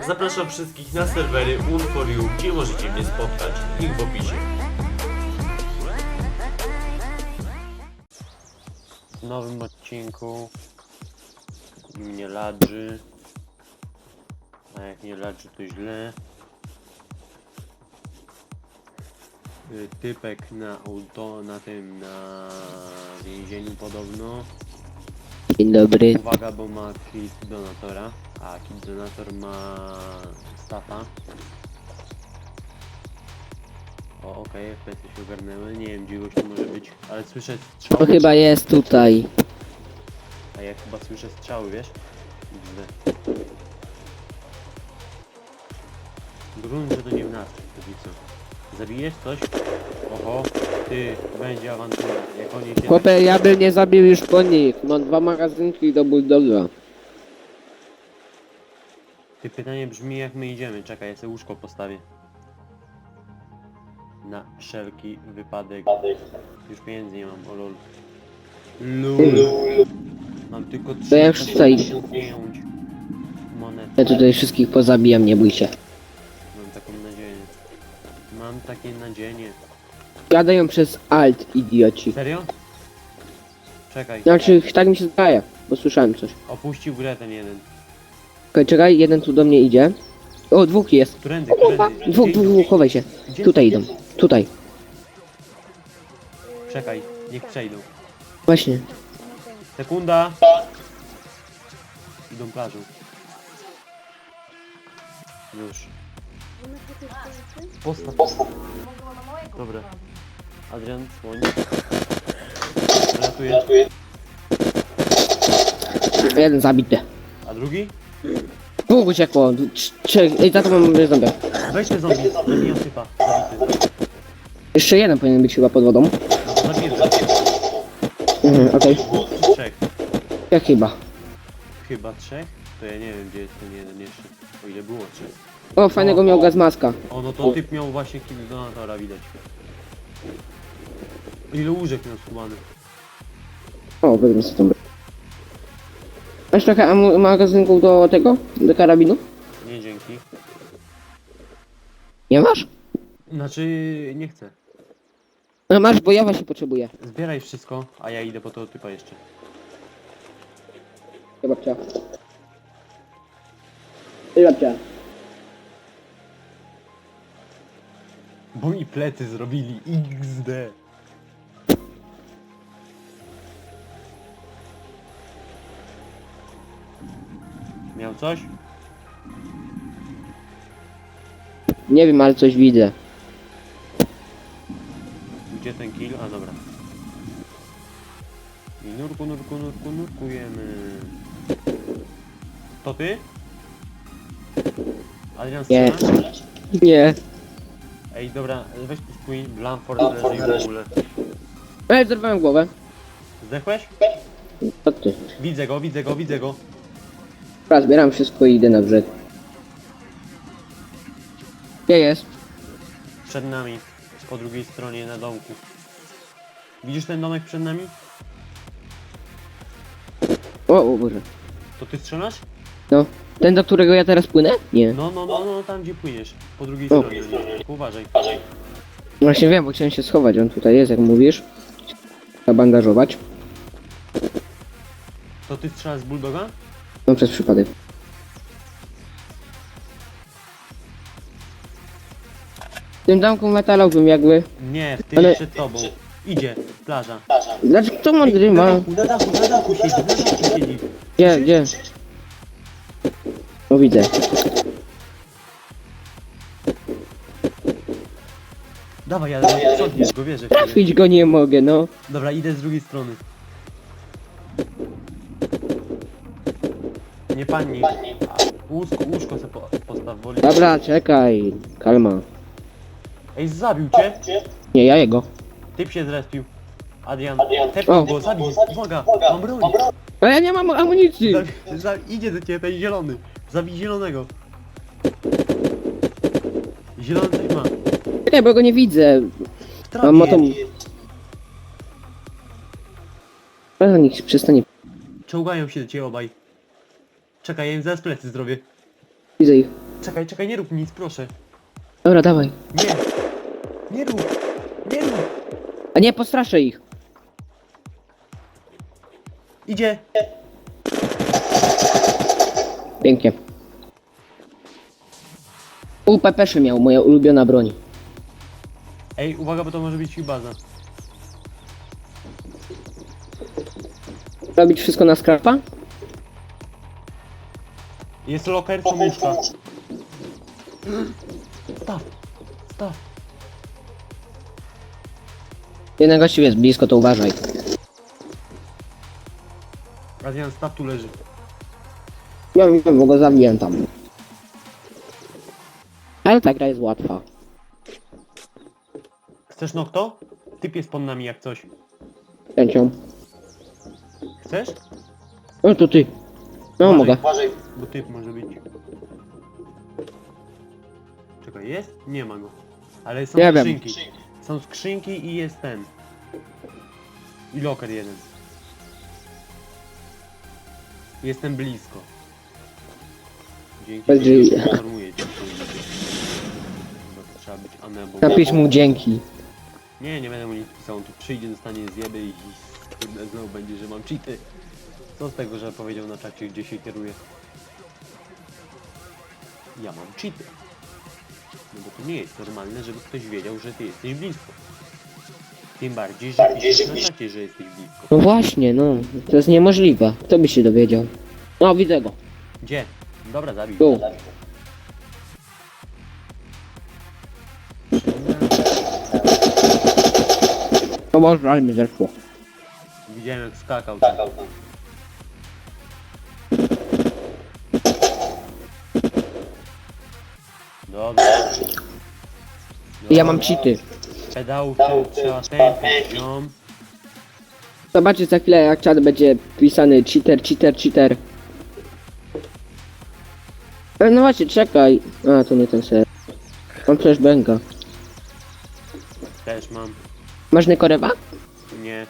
Zapraszam wszystkich na serwery Un4U, gdzie możecie mnie spotkać. Link w opisie. W nowym odcinku mnie ladży. A jak nie ladży to źle. Y, Typek na auto, na tym, na więzieniu podobno. Dzień dobry. Uwaga, bo ma kit donatora, a kit donator ma staffa. O, okej, FPS się ogarnęły, nie wiem gdzie goś tu może być, ale słyszę strzały. To chyba jest tutaj. A ja chyba słyszę strzały, wiesz? XD. Grunt, że to nie w nas, póki co. Zabijesz coś? Oho, ty, będzie awantura. Jak oni się... Chłopie, ja bym nie zabił już po nich. Mam dwa magazynki do bulldoga. Ty pytanie brzmi jak my idziemy. Czekaj, ja sobie łóżko postawię. Na wszelki wypadek. Już pieniędzy nie mam, o lol. Lul. Mam tylko To ja już 365 monet. Ja tutaj wszystkich pozabijam, nie bój się. Mam taką nadzieję. Mam takie nadzieję. Gadają przez alt, idioci. Serio? Czekaj. Znaczy, tak mi się zdaje, bo słyszałem coś. Opuścił grę ten jeden. Czekaj, czekaj, jeden tu do mnie idzie. O, dwóch jest. Którędy, którędy? Dwóch, Gdzie dwóch, dwóch, chowaj się. Gdzie? Tutaj idą. Tutaj. Czekaj, niech przejdą. Właśnie. Sekunda. Idą plażą. Już. Postaw. Dobra. Adrian, słoń. Ratuję. Jeden zabity. A drugi? Dwóch uciekło. Trz- Trzech. Ej, za to mam zombie. Weź te zombie. Zabijam typa. Zabity. Jeszcze jeden powinien być chyba pod wodą. Zabiję. zabiję. Mhm, okej. Trzech. Ja chyba. Chyba trzech? To ja nie wiem gdzie jest ten jeden jeszcze. O ile było trzech. O, fajnego miał gaz maska. O no to typ miał właśnie kill donatora widać. Ile łóżek miał skubany? O, wezmę sobie tą. Masz trochę amu- magazynków do tego? Do karabinu? Nie dzięki. Nie masz? Znaczy nie chcę. No masz, bo ja właśnie potrzebuję. Zbieraj wszystko, a ja idę po tego typa jeszcze. Babcia. Ty babcia. Mi plecy zrobili XD. Miał coś? Nie wiem, ale coś widzę. Gdzie ten kill? A dobra. I nurku, nurku, nurku, nurkujemy. To ty? Adrian Nie. strzelasz? Nie. Ej, dobra, weź tu spójrz, Blamford leży i w ogóle. Ej, zerwałem głowę. Zdechłeś? To ty. Widzę go, widzę go, widzę go. Dobra, zbieram wszystko i idę na brzeg. Gdzie jest? Przed nami, po drugiej stronie na domku. Widzisz ten domek przed nami? O, o Boże. To ty strzelasz? No. Ten, do którego ja teraz płynę? Nie. No, no, no, no, tam gdzie płyniesz. Po drugiej O. stronie. Uważaj. Właśnie wiem, bo chciałem się schować. On tutaj jest, jak mówisz. Zabandażować. To ty strzelasz z bulldoga? No przez przypadek. W tym domku metalowym jakby. Nie, w tym Ale- przed tobą. Idzie, plaża. Dlaczego to mądry Na ma? dachu, na dachu, na dachu siedzi, na dachu siedzi. Gdzie, gdzie? O widzę. Dawaj, ale sprzątniesz go, wierzę w ciebie. Trafić go nie mogę, no. Dobra, idę z drugiej strony. Nie pani. Łóżko, łóżko se po, postaw, woli. Dobra, czekaj. Kalma. Ej, zabił cię? Nie, ja jego. Typ się zrespił. Adrian, tepnij go, zabij. Uwaga, mam broń. Ale ja nie mam amunicji. Zabi, za, idzie do ciebie ten zielony. Zabij zielonego. Zielony coś ma. Czekaj, bo go nie widzę. W Mam moto... trawie. Ale niech przestanie. Czołgają się do ciebie obaj. Czekaj, ja im zaraz plecy zrobię. Widzę ich. Czekaj, czekaj, nie rób nic, proszę. Dobra, dawaj. Nie! Nie rób! Nie rób! A nie, postraszę ich. Idzie! Pięknie. U Pepeszy miał, moja ulubiona broń. Ej, uwaga, bo to może być ich baza. Robić wszystko na skrapa? Jest loker czy muszka? Staw! Staw! Jeden gościu jest blisko, to uważaj. Adrian, staw tu leży. Ja wiem, bo go zabiłem tam. Ale ta gra jest łatwa. Chcesz nokto? Typ jest pod nami jak coś. Chęcią. Chcesz? O, to ty. No, Uważaj, mogę. Uważaj, bo typ może być. Czekaj, jest? Nie ma go. Ale są Nie wiem. skrzynki. Są skrzynki i jest ten. I loker jeden. Jestem blisko. Dzięki. Będzie- dzięki, informuję amebą. Napisz mu dzięki. Nie, nie będę mu nic pisał, on tu przyjdzie, dostanie zjeby i kurde, znowu będzie, że mam cheaty. Co z tego, że powiedział na czacie, gdzie się kieruje? Ja mam cheaty. No bo to nie jest normalne, żeby ktoś wiedział, że ty jesteś blisko. Tym bardziej, że piszesz na czacie, że jesteś blisko. No właśnie, no. To jest niemożliwe. Kto by się dowiedział? No, widzę go. Gdzie? Dobra, zabij. Tu. Może, ale mi zeszło. Widziałem jak skakał. tam. Dobra. Ja mam cheaty. Pedałów trzeba tępić, ziom. Zobaczysz za chwilę jak czat będzie pisany cheater, cheater, cheater. E, No właśnie, czekaj. A, to nie ten ser. Mam przecież bęka. Też mam. Masz Nykorewa? Nie.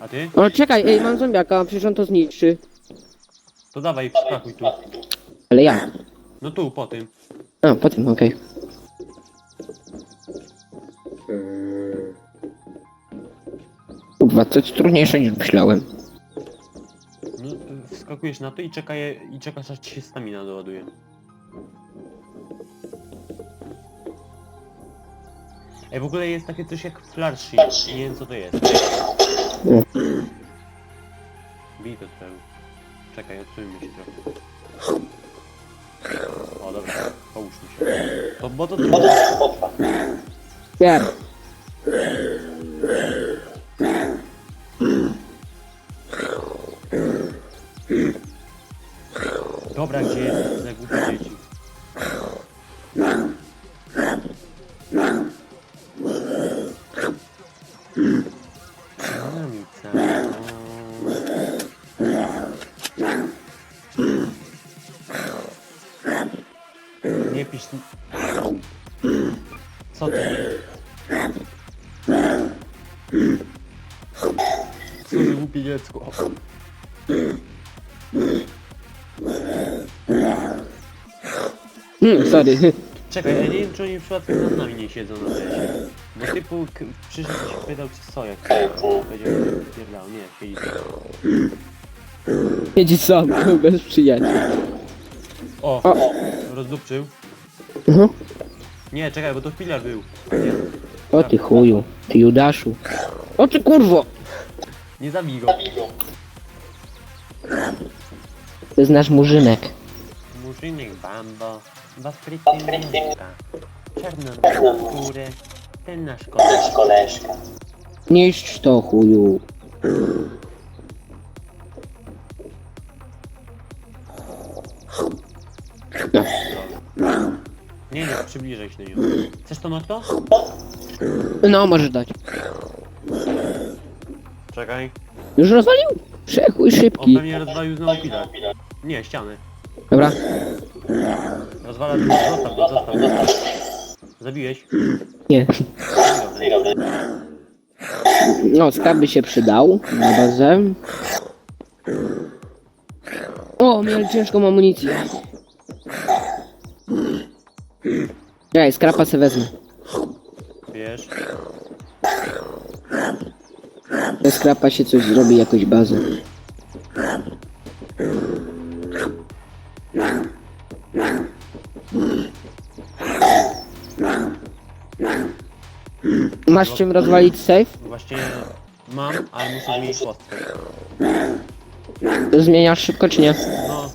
A ty? O, czekaj, ej, mam zombiaka, przecież on to zniszczy. To dawaj, wskakuj tu. Ale ja. No tu, po tym. A, potem, okej. Kurwa, to jest trudniejsze niż myślałem. No, wskakujesz na to i, czekaj, i czekasz aż ci się stamina doładuje. Ej, w ogóle jest takie coś jak flash shield. Nie wiem co to jest. Nie. Bij to tutaj. Czekaj, odsuńmy się trochę. O dobra, połóżmy się. To, bo to trwa. Nie pisz... Co ty? Co za głupie dziecko? Hmm, sorry. Czekaj, ja nie wiem czy oni przypadkiem nad nami nie siedzą na tesie. Bo typu k- przyszedł i się pytał czy co, jak powiedział, pierdał, nie, siedzi. Siedzi sam, bez przyjaciół. O, O. rozdupczył. Mhm. Nie, czekaj, bo to filar był. A nie, O ty chuju, ty Judaszu. O ty kurwo! nie zabij go. To jest nasz murzynek. Murzynek bambo, dwa sprytny nóżka, czarną skórę, ten nasz koleżka. Niszcz to chuju. Nie, nie, przybliżaj się do niego. Chcesz to nokto? No, możesz dać. Czekaj. Już rozwalił? Przechuj On szybki. pewnie rozwalił znowu filar. Nie, ścianę. Dobra. Rozwala tylko, zostaw go, zostaw, zostaw. Zabiłeś? Nie. No, skarb by się przydał na bazę. O, mieli ciężką amunicję. Czekaj, skrapa se wezmę. Wiesz? Ze skrapa się coś zrobi, jakąś bazę. Masz czym rozwalić safe? Właśnie mam, ale muszę zmienić kostkę. Zmieniasz szybko czy nie? No,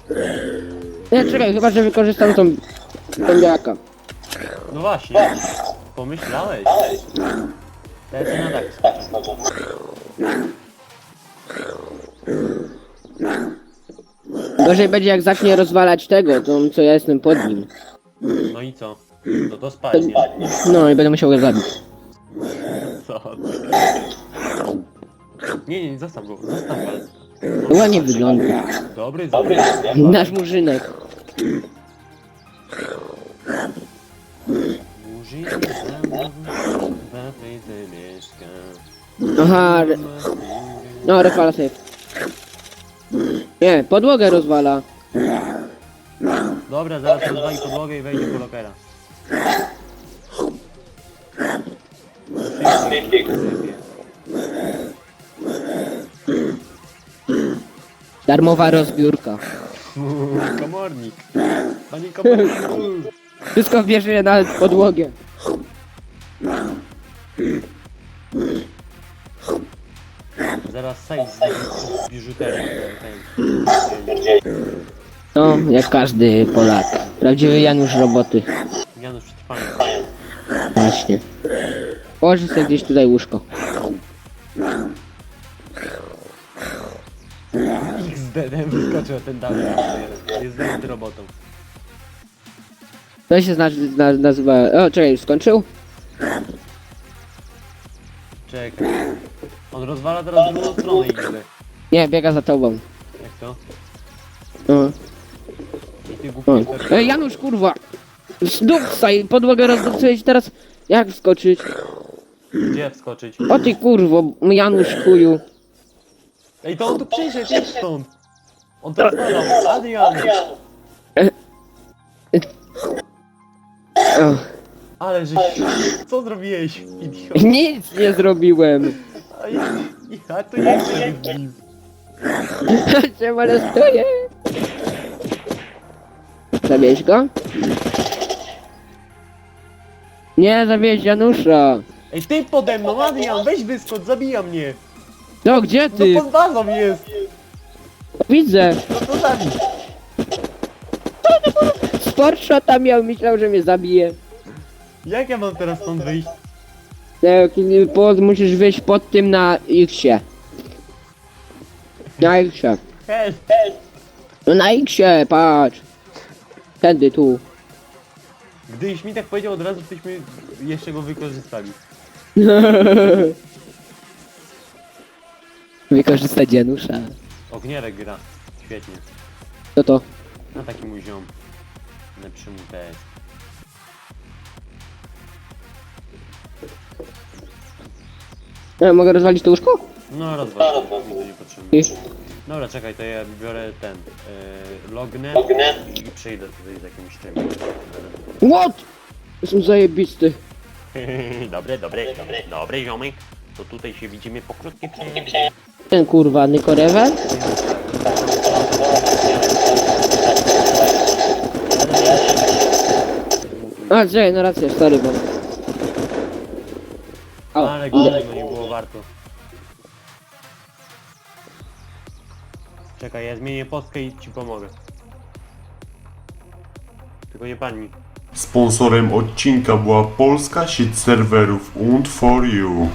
Nie, czekaj, chyba że wykorzystam tą zombiaka. No właśnie. Pomyślałeś. Lecę na tak. Gorzej będzie jak zacznie rozwalać tego, to co ja jestem pod nim. No i co? No to spadnie. No i będę musiał go zabić. Co? ty? Nie, nie, zostaw go, zostaw go. Ładnie wygląda. Dobry, dobry. Nasz murzynek. Mną w Afryce mieszka. Aha, re- no rozwala safe. Nie, podłogę rozwala. Dobra, zaraz rozwali podłogę i wejdzie po lokera. Darmowa rozbiórka. Komornik. Panie komorniku. Wszystko bierze na podłogę. Zaraz sejść z biżuterii. No, jak każdy Polak. Prawdziwy Janusz roboty. Janusz przetrwania. Właśnie. Położy sobie gdzieś tutaj łóżko. XD, wyskoczył ten dalej. Jest zajęty robotą. To się zna, zna, nazywa... O, czekaj, już skończył? Czekaj. On rozwala teraz drugą stronę XD. Nie, biega za tobą. Jak to? O. I ty głupi. Ej, Janusz, kurwa! Zdupsaj, podłogę rozdupcujesz teraz... Jak wskoczyć? Gdzie wskoczyć? O ty kurwo, Janusz chuju. Ej, to on tu przyszedł, idź stąd. On to rozwalał. Adrian. Ale żeś... Co zrobiłeś, idiot? Nic nie zrobiłem. A ja, ja nie chcę być Cię molestuję. Zabierz go? Nie, zabierz Janusza. Ej, ty pode mną, Adrian, weź wyskocz, zabija mnie. No, gdzie ty? No pod bazą jest. Widzę. No to zabij. Sportshota miał, myślał, że mnie zabije. Jak ja mam teraz stąd wyjść? Tak, nie, pod, musisz wyjść pod tym na X-ie. Na X-ie. No na X-ie, patrz. Tędy, tu. Gdybyś mi tak powiedział od razu, byśmy jeszcze go wykorzystali. Wykorzystać Janusza. Ognierek gra. Świetnie. Co to? Na taki mój ziom. Lepszy mu też. Ja mogę rozwalić to łóżko? No rozwal, mi to nie potrzebne. I? Dobra, czekaj, to ja biorę ten, yy, lognę i przejdę tutaj z jakimś czymś. What? Jestem zajebisty. dobre, dobre, dobre, dobre ziomek. To tutaj się widzimy po krótkiej przerwie. Ten kurwa, Nykorewer? A, czekaj, no racja, sorry, bo... O, Ale idę. nie było warto. Czekaj, ja zmienię postkę i ci pomogę. Tylko nie pani. Sponsorem odcinka była polska sieć serwerów und for you.